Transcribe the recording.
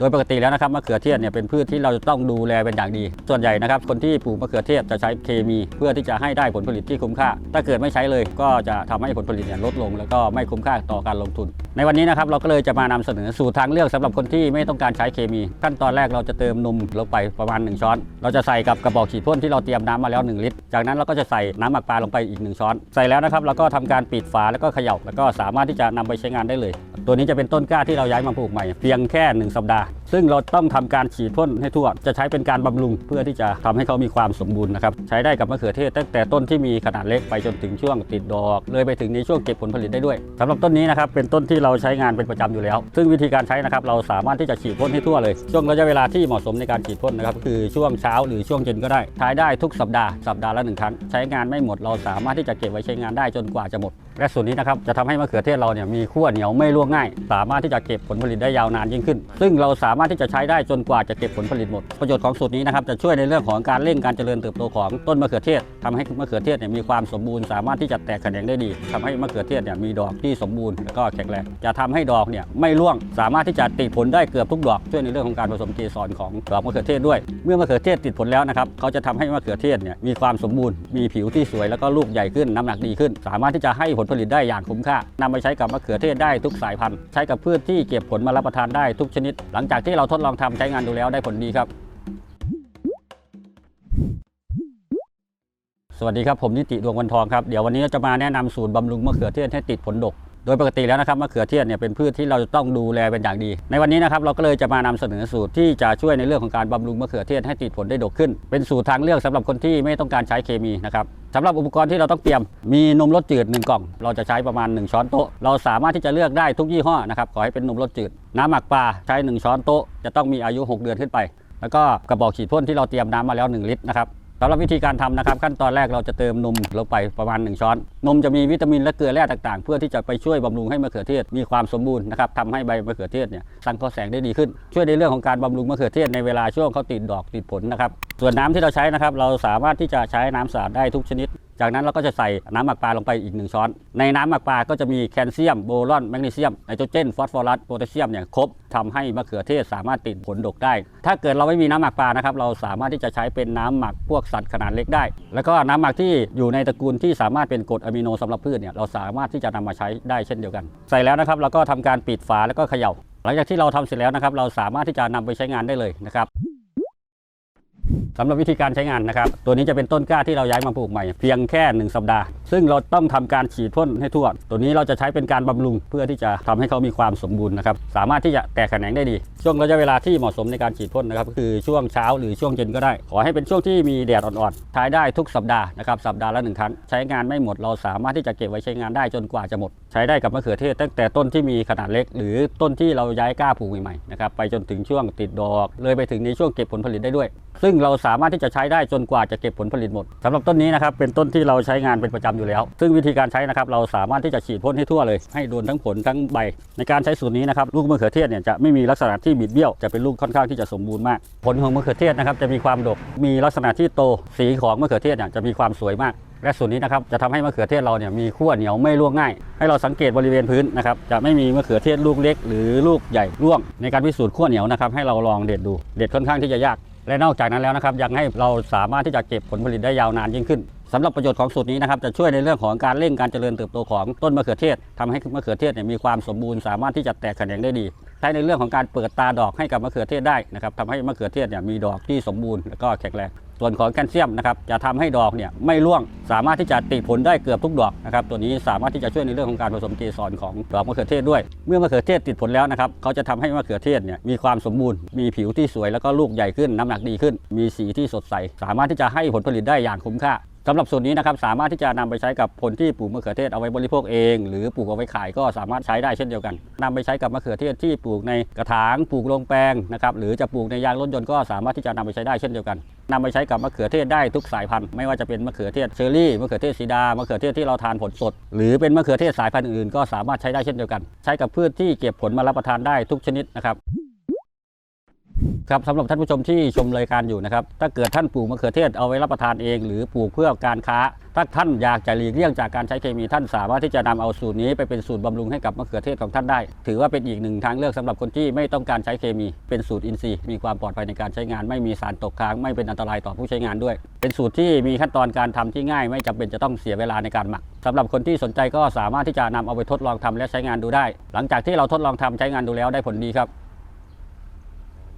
โดยปกติแล้วนะครับมะเขือเทศเนี่ยเป็นพืชที่เราจะต้องดูแลเป็นอย่างดี ส่วนใหญ่นะครับคนที่ปลูกมะเขือเทศจะใช้เคมี เพื่อที่จะให้ได้ผลผลิตที่คุ้มค่า ถ้าเกิดไม่ใช้เลยก็จะทำให้ผลผลิตเนี่ยลดลง แล้วก็ไม่คุ้มค่าต่อการลงทุน ในวันนี้นะครับเราก็เลยจะมานำเสนอสูตรทางเลือกสำหรับคนที่ไม่ต้องการใช้เคมี ขั้นตอนแรกเราจะเติมนมลงไปประมาณ 1 ช้อน เราจะใส่กับกระบอกฉีดพ่นที่เราเตรียมน้ำมาแล้ว 1 ลิตร จากนั้นเราก็จะใส่น้ำหมักปลาลงไปอีก 1 ช้อน ใส่แล้วนะครับเราก็ทำการปิดฝาแล้วก็เขย่าแล้วก็สามารถที่จะนำไปใช้งานได้เลย ตัวนี้จะเป็นต้นกล้าที่เราย้ายมาปลูกใหม่เพียงแค่ 1 สัปดาห์ 있습니다. ซึ่งเราต้องทำการฉีดพ่นให้ทั่ว จะใช้เป็นการบำรุงเพื่อที่จะทำให้เขามีความสมบูรณ์นะครับ ใช้ได้กับมะเขือเทศตั้งแต่ต้นที่มีขนาดเล็กไปจนถึงช่วงติดดอก เลยไปถึงในช่วงเก็บผลผลิตได้ด้วยสำหรับต้นนี้นะครับเป็นต้นที่เราใช้งานเป็นประจำอยู่แล้ว ซึ่งวิธีการใช้นะครับเราสามารถที่จะฉีดพ่นให้ทั่วเลย ช่วงระยะเวลาที่เหมาะสมในการฉีดพ่นนะครับคือช่วงเช้าหรือช่วงเย็นก็ได้ ใช้ได้ทุกสัปดาห์สัปดาห์ละหนึ่งครั้งใช้งานไม่หมดเราสามารถที่จะเก็บไว้ใช้งานได้จนกว่าจะหมด และส่วนนี้นะครับจะทำให้มะเขือเทศเราเนี่ยมีขั้วเหนียวไม่ร่วงง่าย สามารถที่จะเก็บผลผลิตได้ยาวนานยิ่งขึ้น ซึ่งเราสาามารถที่จะใช้ได้จนกว่าจะเก็บผลผลิตหมด ประโยชน์ของสูตรนี้นะครับจะช่วยในเรื่องของการเร่งการเจริญเติบโตของต้นมะเขือเทศทำให้มะเขือเทศเนี่ยมีความสมบูรณ์สามารถที่จะแตกแขนงได้ดีทำให้มะเขือเทศเนี่ยมีดอกที่สมบูรณ์และก็แข็งแรงจะทำให้ดอกเนี่ยไม่ร่วงสามารถที่จะติดผลได้เกือบทุกดอกช่วยในเรื่องของการผสมเกสรของดอกมะเขือเทศด้วย เมื่อมะเขือเทศติดผลแล้วนะครับเขาจะทำให้มะเขือเทศเนี่ยมีความสมบูรณ์ มีผิวที่สวยแล้วก็ลูกใหญ่ขึ้นน้ำหนักดีขึ้น สามารถที่จะให้ผลผลิตได้อย่างคุ้มค่านำไปใช้กับมะเขือเทศได้ทุกสายพันธุ์ใช้กับพืชที่เก็บผลมารับประทานได้ทุกชนิด หลังจากที่เราทดลองทำใช้งานดูแล้วได้ผลดีครับ สวัสดีครับผมนิติดวงวันทองครับเดี๋ยววันนี้จะมาแนะนำสูตรบำรุงมะเขือเทศให้ติดผลดกโดยปกติแล้วนะครับมะเขือเทศเนี่ยเป็นพืชที่เราจะต้องดูแลเป็นอย่างดี ในวันนี้นะครับเราก็เลยจะมานำเสนอสูตรที่จะช่วยในเรื่องของการบำรุงมะเขือเทศให้ติดผลได้ดกขึ้น เป็นสูตรทางเลือกสำหรับคนที่ไม่ต้องการใช้เคมีนะครับ สำหรับอุปกรณ์ที่เราต้องเตรียม มีนมรสจืด 1 กล่อง เราจะใช้ประมาณ 1 ช้อนโต๊ะ เราสามารถที่จะเลือกได้ทุกยี่ห้อนะครับ ขอให้เป็นนมรสจืด น้ำหมักปลาใช้ 1 ช้อนโต๊ะ จะต้องมีอายุ 6 เดือนขึ้นไป แล้วก็กระบอกฉีดพ่นที่เราเตรียมน้ำมาแล้ว 1 ลิตรนะครับ สำหรับวิธีการทำนะครับ ขั้นตอนแรกเราจะเติมนมลงไปประมาณ 1 ช้อน นมจะมีวิตามินและเกลือแร่ต่างๆ เพื่อที่จะไปช่วยบำรุงให้มะเขือเทศมีความสมบูรณ์นะครับทำให้ใบมะเขือเทศเนี่ยสังเคราะห์แสงได้ดีขึ้น ช่วยในเรื่องของการบำรุงมะเขือเทศในเวลาช่วงเขาติดดอกติดผลนะครับส่วนน้ำที่เราใช้นะครับเราสามารถที่จะใช้น้ำสะอาดได้ทุกชนิด จากนั้นเราก็จะใส่น้ำหมักปลาลงไปอีก 1 ช้อน ในน้ำหมักปลาก็จะมีแคลเซียมโบรอนแมกนีเซียมไนโตรเจนฟอสฟอรัสโพแทสเซียมเนี่ยครบทำให้มะเขือเทศสามารถติดผลดกได้ ถ้าเกิดเราไม่มีน้ำหมักปลานะครับเราสามารถที่จะใช้เป็นน้ำหมักพวกสัตว์ขนาดเล็กได้ แล้วก็น้ำหมักที่อยู่ในตระกูลที่สามารถเป็นกรดอะมิโนสำหรับพืชเนี่ยเราสามารถที่จะนำมาใช้ได้เช่นเดียวกัน ใส่แล้วนะครับเราก็ทำการปิดฝาแล้วก็เขย่า หลังจากที่เราทำเสร็จแล้วนะครับเราสามารถที่จะนำไปใช้งานได้เลยนะครับ สำหรับวิธีการใช้งานนะครับตัวนี้จะเป็นต้นกล้าที่เราย้ายมาปลูกใหม่เพียงแค่ 1 สัปดาห์ ซึ่งเราต้องทำการฉีดพ่นให้ทั่ว ตัวนี้เราจะใช้เป็นการบำรุงเพื่อที่จะทำให้เขามีความสมบูรณ์นะครับสามารถที่จะแตกแขนงได้ดี ช่วงระยะเวลาที่เหมาะสมในการฉีดพ่นนะครับก็คือช่วงเช้าหรือช่วงเย็นก็ได้ ขอให้เป็นช่วงที่มีแดดอ่อนๆใช้ได้ทุกสัปดาห์นะครับสัปดาห์ละหนึ่งครั้งใช้งานไม่หมดเราสามารถที่จะเก็บไว้ใช้งานได้จนกว่าจะหมด ช้ได้กับมะเขือเทศ ตั้งแต่ต้นที่มีขนาดเล็ก หรือต้นที่เราย้ายกล้าปลูกใหม่ๆนะครับไปจนถึงช่วงติดดอก เลยไปถึงในช่วงเก็บผลผลิตได้ด้วย ซึ่งเราสามารถที่จะใช้ได้จนกว่าจะเก็บผลผลิตหมดสำหรับต้นนี้นะครับเป็นต้นที่เราใช้งานเป็นประจำอยู่แล้ว ซึ่งวิธีการใช้นะครับเราสามารถที่จะฉีดพ่นให้ทั่วเลย ให้โดนทั้งผลทั้งใบ ในการใช้สูตรนี้นะครับลูกมะเขือเทศเนี่ยจะไม่มีลักษณะที่บิดเบี้ยวจะเป็นลูกค่อนข้างที่จะสมบูรณ์มากผลของมะเขือเทศนะครับจะมีความดกมีลักษณะที่โตสีของมะเขือเทศเนี่ยจะมีความสวยมาก และส่วนนี้นะครับจะทำให้มะเขือเทศเราเนี่ยมีขั้วเหนียวไม่ร่วงง่าย ให้เราสังเกตบริเวณพื้นนะครับจะไม่มีมะเขือเทศลูกเล็ก หรือลูกใหญ่ร่วง ในการพิสูจน์ขั้วเหนียวนะครับให้เราลองเด็ดดู เด็ดค่อนข้างที่จะยาก และนอกจากนั้นแล้วนะครับยังให้เราสามารถที่จะเก็บผลผลิตได้ยาวนานยิ่งขึ้นสำหรับประโยชน์ของสูตรนี้นะครับจะช่วยในเรื่องของการเร่งการเจริญเติบโตของต้นมะเขือเทศทำให้มะเขือเทศเนี่ยมีความสมบูรณ์สามารถที่จะแตกแขนงได้ดีใช้ในเรื่องของการเปิดตาดอกให้กับมะเขือเทศได้นะครับทำให้มะเขือเทศเนี่ยมีดอกที่สมบูรณ์และก็แข็งแรง ส่วนของแคลเซียมนะครับจะทำให้ดอกเนี่ยไม่ร่วงสามารถที่จะติดผลได้เกือบทุกดอกนะครับตัวนี้สามารถที่จะช่วยในเรื่องของการผสมเกสรของดอกมะเขือเทศด้วย เมื่อมะเขือเทศติดผลแล้วนะครับเขาจะทำให้มะเขือเทศเนี่ยมีความสมบูรณ์มีผิวที่สวยแล้วก็ลูกใหญ่ขึ้นน้ำหนักดีขึ้น มีสีที่สดใส สามารถที่จะให้ผลผลิตได้อย่างคุ้มค่า สำหรับสูตรนี้นะครับสามารถที่จะนำไปใช้กับคนที่ปลูกมะเขือเทศเอาไว้บริโภคเอง หรือปลูกเอาไว้ขายก็สามารถใช้ได้เช่นเดียวกันนำไปใช้กับมะเขือเทศที่ปลูกในกระถางปลูกลงแปลงนะครับหรือจะปลูกในยางรถยนต์ก็สามารถที่จะนำไปใช้ได้เช่นเดียวกันนำไปใช้กับมะเขือเทศได้ทุกสายพันธุ์ไม่ว่าจะเป็นมะเขือเทศเชอร์รี่มะเขือเทศสีดามะเขือเทศที่เราทานผลสด หรือเป็นมะเขือเทศสายพันธุ์อื่นก็สามารถใช้ได้เช่นเดียวกัน ใช้กับพืชที่เก็บผลมารับประทานได้ทุกชนิดนะครับ ครับสำหรับท่านผู้ชมที่ชมรายการอยู่นะครับ ถ้าเกิดท่านปลูกมะเขือเทศเอาไว้รับประทานเอง หรือปลูกเพื่อการค้า ถ้าท่านอยากจะหลีกเลี่ยงจากการใช้เคมีท่านสามารถที่จะนำเอาสูตรนี้ไปเป็นสูตรบำรุงให้กับมะเขือเทศของท่านได้ ถือว่าเป็นอีกหนึ่งทางเลือกสำหรับคนที่ไม่ต้องการใช้เคมี เป็นสูตรอินทรีย์ มีความปลอดภัยในการใช้งาน ไม่มีสารตกค้าง ไม่เป็นอันตรายต่อผู้ใช้งานด้วย เป็นสูตรที่มีขั้นตอนการทำที่ง่าย ไม่จำเป็นจะต้องเสียเวลาในการหมักสำหรับคนที่สนใจก็สามารถที่จะนำเอาไปทดลองทำและใช้งานดูได้ หลังจากที่เราทดลองทำใช้งานดูแล้วได้ผลดีครับ